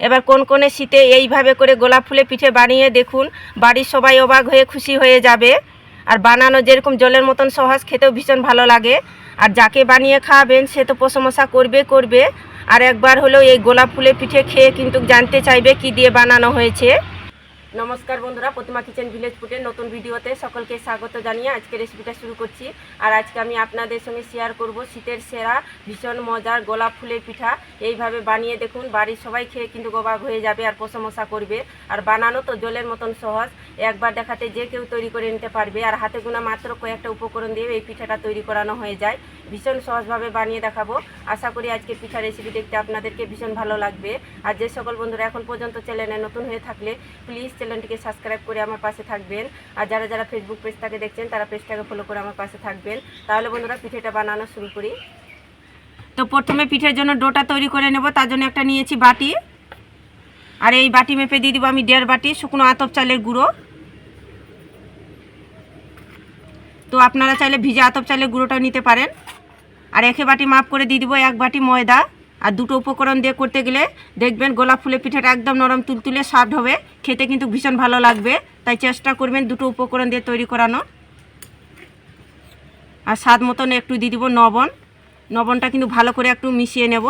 এবার কোন কোনে শীতে এইভাবে করে গোলাপ ফুলে পিঠে বানিয়ে দেখুন, বাড়ির সবাই অবাক হয়ে খুশি হয়ে যাবে। আর বানানো যেরকম জলের মতন সহজ, খেতেও ভীষণ ভালো লাগে। আর যাকে বানিয়ে খাওয়াবেন, সে তো প্রশংসা করবে করবে। আর একবার হলেও এই গোলাপ ফুলের পিঠে খেয়ে কিন্তু জানতে চাইবে কি দিয়ে বানানো হয়েছে। নমস্কার বন্ধুরা, প্রতিমা কিচেন ভিলেজ ফুডের নতুন ভিডিওতে সকলকে স্বাগত জানিয়ে আজকে রেসিপিটা শুরু করছি। আর আজকে আমি আপনাদের সঙ্গে শেয়ার করব শীতের সেরা, ভীষণ মজার গোলাপ ফুলের পিঠা। এইভাবে বানিয়ে দেখুন, বাড়ির সবাই খেয়ে কিন্তু গোবাগ হয়ে যাবে আর প্রশংসা করবে। আর বানানো তো জলের মতন সহজ, একবার দেখাতে যে কেউ তৈরি করে নিতে পারবে। আর হাতে গোনা মাত্র কয়েকটা উপকরণ দিয়ে এই পিঠাটা তৈরি করানো হয়ে যায়। ভীষণ সহজভাবে বানিয়ে দেখাবো। আশা করি আজকে পিঠা রেসিপি দেখতে আপনাদেরকে ভীষণ ভালো লাগবে। আর যে সকল বন্ধুরা এখন পর্যন্ত চ্যানেলে নতুন হয়ে থাকলে প্লিজ চ্যানেলটিকে সাবস্ক্রাইব করে আমার পাশে থাকবেন। আর যারা যারা ফেসবুক পেজটাকে দেখছেন, তারা পেজটাকে ফলো করে আমার পাশে থাকবেন। তাহলে বন্ধুরা, পিঠেটা বানানো শুরু করি। তো প্রথমে পিঠের জন্য ডোটা তৈরি করে নেব, তার জন্য একটা নিয়েছি বাটি। আর এই বাটি মেপে দিয়ে দিব আমি দেড় বাটি শুকনো আতপ চালের গুঁড়ো। তো আপনারা চাইলে ভিজা আতপ চালের গুঁড়োটাও নিতে পারেন। আর একে বাটি মাপ করে দিয়ে দিব এক বাটি ময়দা। আর দুটো উপকরণ দিয়ে করতে গেলে দেখবেন গোলাপ ফুলের পিঠাটা একদম নরম তুলতুলে স্বাদ হবে, খেতে কিন্তু ভীষণ ভালো লাগবে। তাই চেষ্টা করবেন দুটো উপকরণ দিয়ে তৈরি করানো আর স্বাদ মতন একটু দিয়ে দিব লবণ লবণটা কিন্তু ভালো করে একটু মিশিয়ে নেব।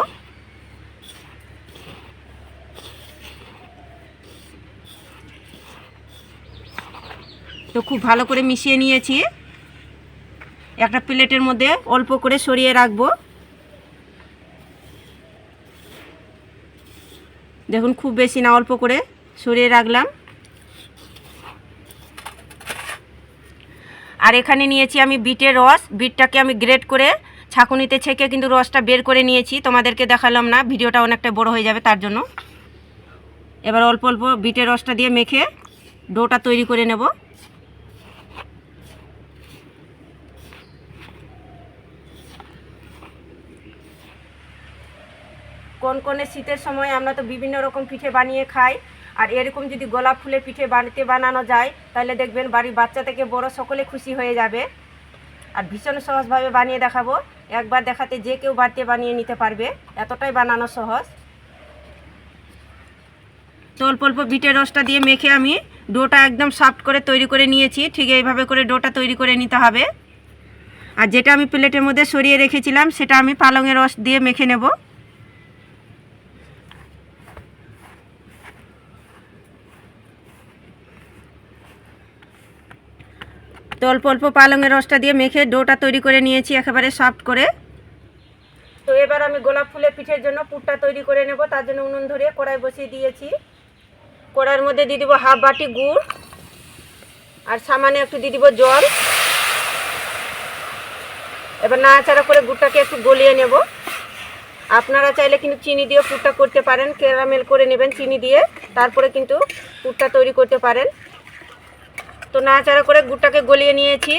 তো খুব ভালো করে মিশিয়ে নিয়েছি। একটা প্লেটের মধ্যে অল্প করে সরিয়ে রাখব। দেখুন, খুব বেশি না, অল্প করে সরিয়ে রাখলাম। আর এখানে নিয়েছি আমি বিটের রস। বিটটাকে আমি গ্রেট করে ছাঁকুনিতে ছেঁকে কিন্তু রসটা বের করে নিয়েছি। তোমাদেরকে দেখালাম না, ভিডিওটা অনেকটা বড় হয়ে যাবে তার জন্য। এবার অল্প অল্প বিটের রসটা দিয়ে মেখে ডোটা তৈরি করে নেব। কোন কোনে শীতের সময় আমরা তো বিভিন্ন রকম পিঠে বানিয়ে খাই। আর এরকম যদি গোলাপ ফুলের পিঠে বাড়িতে বানানো যায়, তাহলে দেখবেন বাড়ির বাচ্চা থেকে বড় সকলে খুশি হয়ে যাবে। আর ভীষণ সহজভাবে বানিয়ে দেখাবো। একবার দেখাতে যে কেউ বাড়িতে বানিয়ে নিতে পারবে। এতটাই বানানো সহজ। অল্প অল্প বিটের রসটা দিয়ে মেখে আমি ডোটা একদম সফট করে তৈরি করে নিয়েছি। ঠিক এইভাবে করে ডোটা তৈরি করে নিতে হবে। আর যেটা আমি প্লেটের মধ্যে সরিয়ে রেখেছিলাম, সেটা আমি পালংয়ের রস দিয়ে মেখে নেব। তো অল্প অল্প পালংয়ের রসটা দিয়ে মেখে ডোটা তৈরি করে নিয়েছি, একেবারে সফট করে। তো এবার আমি গোলাপ ফুলের পিঠের জন্য পুরটা তৈরি করে নেব, তার জন্য উনুন ধরিয়ে কড়াই বসিয়ে দিয়েছি। কড়াইয়ের মধ্যে দিয়ে দিব হাফ বাটি গুড় আর সামান্য একটু দিয়ে দিব জল। এবার নাড়াচাড়া করে গুড়টাকে একটু গলিয়ে নেব। আপনারা চাইলে কিন্তু চিনি দিয়ে পুরটা করতে পারেন, ক্যারামেল করে নেবেন চিনি দিয়ে, তারপরে কিন্তু পুরটা তৈরি করতে পারেন। তো নাড়াচাড়া করে গুড়টাকে গলিয়ে নিয়েছি।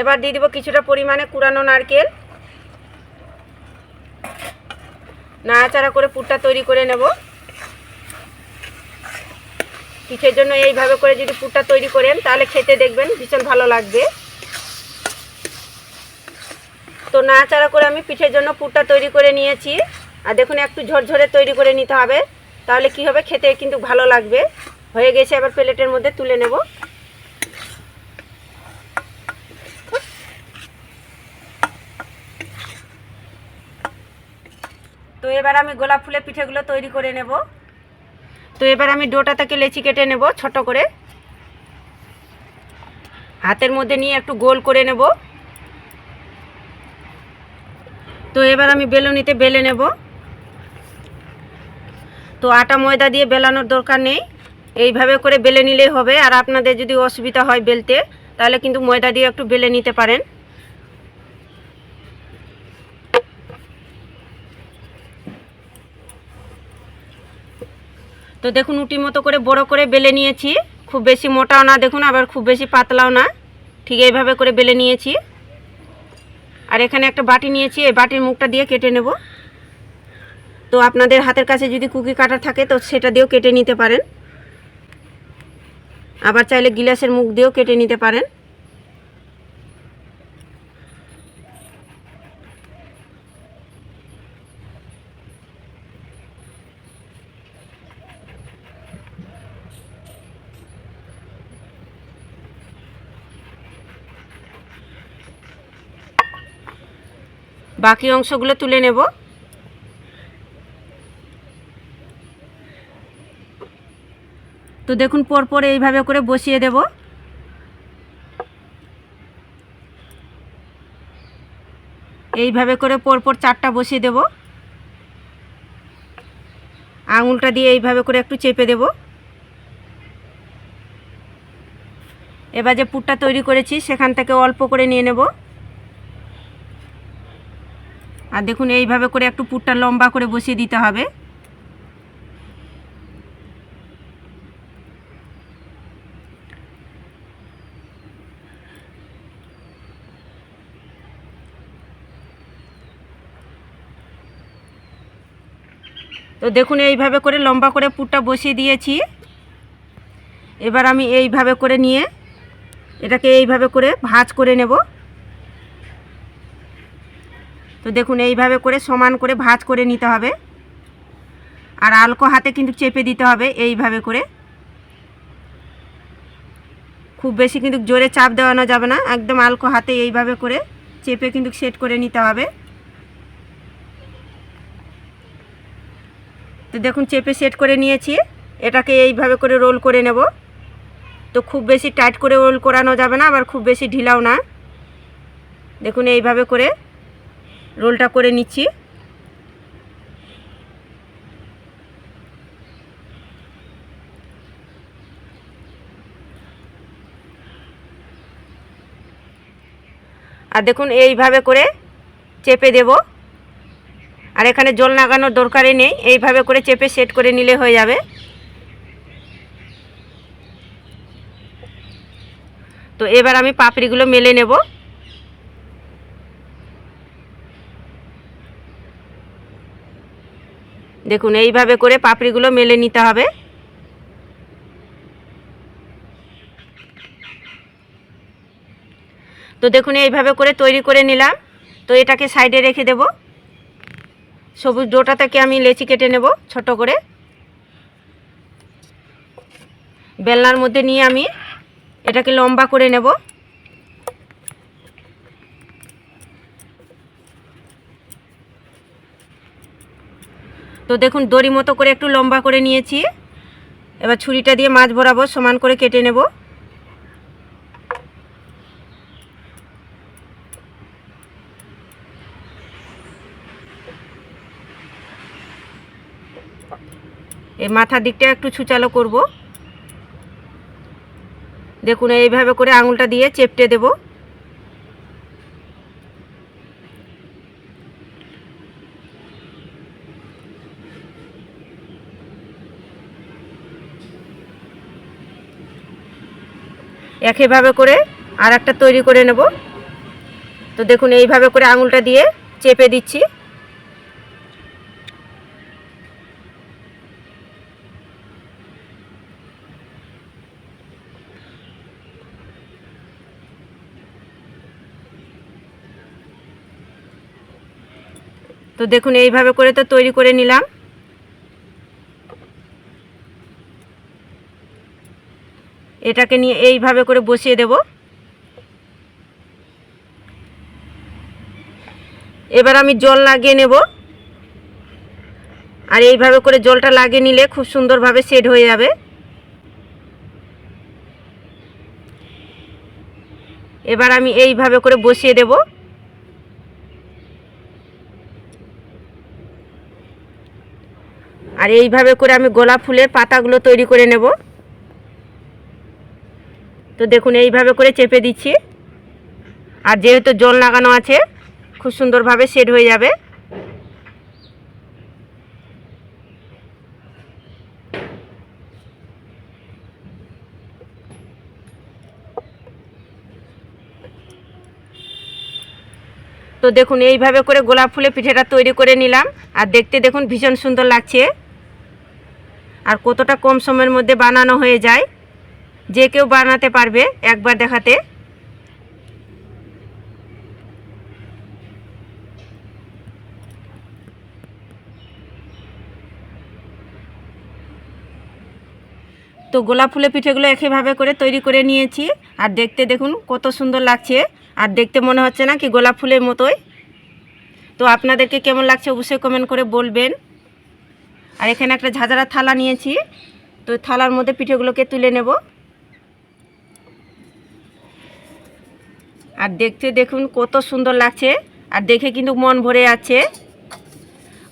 এবার দিয়ে দিব কিছুটা পরিমাণে কুড়ানো নারকেল। নাড়াচাড়া করে পুরটা তৈরি করে নেব। পিঠের জন্য এইভাবে করে যদি পুরটা তৈরি করেন, তাহলে খেতে দেখবেন ভীষণ ভালো লাগবে। তো নাড়াচাড়া করে আমি পিঠের জন্য পুরটা তৈরি করে নিয়েছি। আর দেখুন, একটু ঝরঝরে তৈরি করে নিতে হবে। তাহলে কি হবে? খেতে কিন্তু ভালো লাগবে। হয়ে গেছে, এবার প্লেটের মধ্যে তুলে নেব। তো এবার আমি গোলাপ ফুলের পিঠেগুলো তৈরি করে নেব। তো এবার আমি ডোটা থেকে লেচি কেটে নেব ছোট করে। হাতের মধ্যে নিয়ে একটু গোল করে নেব। তো এবার আমি বেলুনিতে বেলে নেব। তো আটা ময়দা দিয়ে বেলানোর দরকার নেই। এইভাবে করে বেলে নিলেই হবে। আর আপনাদের যদি অসুবিধা হয় বেলতে, তাহলে কিন্তু ময়দা দিয়ে একটু বেলে নিতে পারেন। তো দেখুন উটির মতো করে বড় করে বেলে নিয়েছি। খুব বেশি মোটাও না, দেখুন, আবার খুব বেশি পাতলাও না। ঠিক এইভাবে করে বেলে নিয়েছি। আর এখানে একটা বাটি নিয়েছি, এই বাটির মুখটা দিয়ে কেটে নেব। তো আপনাদের হাতের কাছে যদি কুকি কাটা থাকে, তো সেটা দিয়েও কেটে নিতে পারেন। আবার চাইলে গিলাসের মুখ দিয়েও কেটে নিতে পারেন। বাকি অংশগুলো তুলে নেব। তো দেখুন, পরপর এইভাবে করে বসিয়ে দেব। এইভাবে করে পরপর চারটা বসিয়ে দেব। আঙুলটা দিয়ে এইভাবে করে একটু চেপে দেব। এবার যে পুরটা তৈরি করেছি, সেখান থেকে অল্প করে নিয়ে নেব। আর দেখুন, এইভাবে করে একটু পুরটা লম্বা করে বসিয়ে দিতে হবে। তো দেখুন, এইভাবে করে লম্বা করে পুরটা বসিয়ে দিয়েছি। এবার আমি এইভাবে করে নিয়ে এটাকে এইভাবে করে ভাঁজ করে নেব। তো দেখুন, এইভাবে করে সমান করে ভাঁজ করে নিতে হবে। আর আলকো হাতে কিন্তু চেপে দিতে হবে, এইভাবে করে। খুব বেশি কিন্তু জোরে চাপ দেওয়ানো যাবে না, একদম আলকো হাতে এইভাবে করে চেপে কিন্তু সেট করে নিতে হবে। তো দেখুন, চেপে সেট করে নিয়েছি, এটাকে এইভাবে করে রোল করে নেব। তো খুব বেশি টাইট করে রোল করানো যাবে না, আবার খুব বেশি ঢিলাও না। দেখুন, এইভাবে করে রোলটা করে নিচ্ছি। আর দেখুন, এইভাবে করে চেপে দেব। আর এখানে জল লাগানোর দরকারই নেই, এইভাবে করে চেপে সেট করে নিলে হয়ে যাবে। তো এবার আমি পাপড়িগুলো মেলে নেব। দেখুন, এইভাবে করে পাপড়িগুলো মেলে নিতে হবে। তো দেখুন, এইভাবে করে তৈরি করে নিলাম। তো এটাকে সাইডে রেখে দেব। সবুজ ডোটা থেকে আমি লেচি কেটে নেব, ছোট করে। বেলনার মধ্যে নিয়ে আমি এটাকে লম্বা করে নেব। তো দেখুন, দড়ি মতো করে একটু লম্বা করে নিয়েছি। এবার ছুরিটা দিয়ে মাছ ভরাবো, সমান করে কেটে নেব। এই মাথার দিকটা একটু ছুচালো করব। দেখুন, এইভাবে করে আঙুলটা দিয়ে চেপটে দেব। একইভাবে করে আর একটা তৈরি করে নেব। তো দেখুন, এইভাবে করে আঙুলটা দিয়ে চেপে দিচ্ছি। তো দেখুন, এইভাবে করে তো তৈরি করে নিলাম। এটাকে নিয়ে এইভাবে করে বসিয়ে দেব। এবার আমি জল লাগিয়ে নেব। আর এইভাবে করে জলটা লাগিয়ে নিলে খুব সুন্দরভাবে সেট হয়ে যাবে। এবার আমি এইভাবে করে বসিয়ে দেবো। আর এইভাবে করে আমি গোলাপ ফুলের পাতাগুলো তৈরি করে নেব। তো দেখুন, এইভাবে করে চেপে দিচ্ছি। আর যেহেতু জল লাগানো আছে, খুব সুন্দরভাবে সেট হয়ে যাবে। তো দেখুন, এইভাবে করে গোলাপ ফুলের পিঠেটা তৈরি করে নিলাম। আর দেখতে দেখুন, ভীষণ সুন্দর লাগছে। আর কতটা কম সময়ের মধ্যে বানানো হয়ে যায়। যে কেউ বানাতে পারবে একবার দেখাতে। তো গোলাপ ফুলের পিঠেগুলো একইভাবে করে তৈরি করে নিয়েছি। আর দেখতে দেখুন কত সুন্দর লাগছে। আর দেখতে মনে হচ্ছে না কি গোলাপ ফুলের মতোই। তো আপনাদেরকে কেমন লাগছে অবশ্যই কমেন্ট করে বলবেন। আর এখানে একটা ঝাঁঝরা থালা নিয়েছি। তো থালার মধ্যে পিঠেগুলোকে তুলে নেব। আর দেখতে দেখুন কত সুন্দর লাগছে। আর দেখে কিন্তু মন ভরে আছে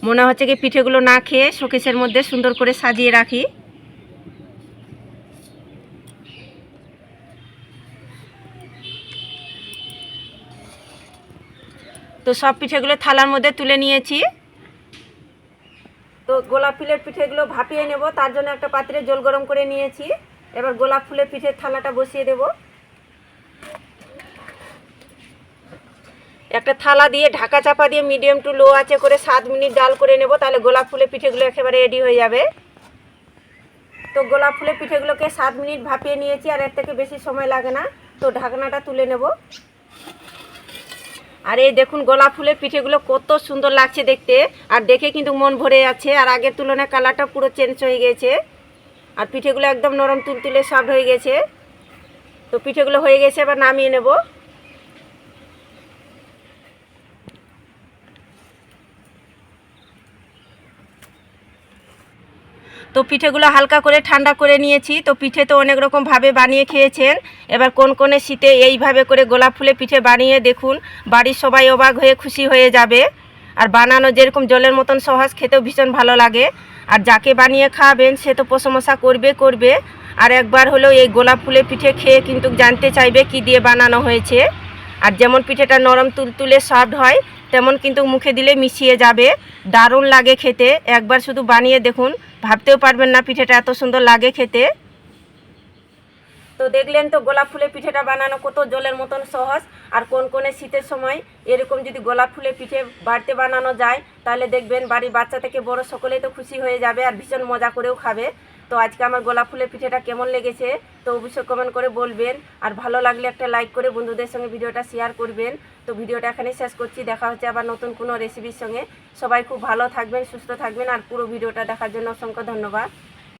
মনে হচ্ছে কি পিঠেগুলো না খেয়ে শোকেসের মধ্যে সুন্দর করে সাজিয়ে রাখি। তো সব পিঠেগুলো থালার মধ্যে তুলে নিয়েছি। তো গোলাপ ফুলের পিঠেগুলো ভাপিয়ে নেব, তার জন্য একটা পাত্রে জল গরম করে নিয়েছি। এবার গোলাপ ফুলের পিঠের থালাটা বসিয়ে দেব। একটা থালা দিয়ে, ঢাকা চাপা দিয়ে মিডিয়াম টু লো আছে করে সাত মিনিট ডাল করে নেব, তাহলে গোলাপ ফুলের পিঠেগুলো একেবারে রেডি হয়ে যাবে। তো গোলাপ ফুলের পিঠেগুলোকে সাত মিনিট ভাপিয়ে নিয়েছি, আর এর থেকে বেশি সময় লাগে না। তো ঢাকনাটা তুলে নেব। আর এই দেখুন গোলাপ ফুলের পিঠেগুলো কত সুন্দর লাগছে দেখতে, আর দেখে কিন্তু মন ভরে যাচ্ছে। আর আগের তুলনায় কালারটা পুরো চেঞ্জ হয়ে গেছে। আর পিঠেগুলো একদম নরম তুলতুলে সফট হয়ে গেছে। তো পিঠেগুলো হয়ে গেছে, এবার নামিয়ে নেব। তো পিঠেগুলো হালকা করে ঠান্ডা করে নিয়েছি। তো পিঠে তো অনেক রকমভাবে বানিয়ে খেয়েছেন। এবার কোন কোনে শীতে এইভাবে করে গোলাপ ফুলের পিঠে বানিয়ে দেখুন। বাড়ির সবাই অবাক হয়ে খুশি হয়ে যাবে। আর বানানো যেরকম জলের মতন সহজ, খেতেও ভীষণ ভালো লাগে। আর যাকে বানিয়ে খাওয়াবেন, সে তো প্রশংসা করবে করবে। আর একবার হলেও এই গোলাপ ফুলের পিঠে খেয়ে কিন্তু জানতে চাইবে কি দিয়ে বানানো হয়েছে। আর যেমন পিঠেটা নরম, তুলতুলে, সফট হয় তেমন কিন্তু মুখে দিলে মিশিয়ে যাবে। দারুণ লাগে খেতে। একবার শুধু বানিয়ে দেখুন। ভাবতেও পারবেন না পিঠেটা এত সুন্দর লাগে খেতে। তো দেখলেন তো গোলাপ ফুলের পিঠেটা বানানো কত জলের মতন সহজ। আর কোন কোনে শীতের সময় এরকম যদি গোলাপ ফুলের পিঠে বাড়িতে বানানো যায়, তাহলে দেখবেন বাড়ির বাচ্চা থেকে বড় সকলেই তো খুশি হয়ে যাবে আর ভীষণ মজা করেও খাবে। তো আজকে আমার গোলাপ ফুলের পিঠেটা কেমন লেগেছে, তো অবশ্যই কমেন্ট করে বলবেন। আর ভালো লাগলে একটা লাইক করে বন্ধুদের সঙ্গে ভিডিওটা শেয়ার করবেন। তো ভিডিওটা এখানে শেষ করছি, দেখা হচ্ছে আবার নতুন কোনো রেসিপির সঙ্গে। সবাই খুব ভালো থাকবেন, সুস্থ থাকবেন, আর পুরো ভিডিওটা দেখার জন্য অসংখ্য ধন্যবাদ।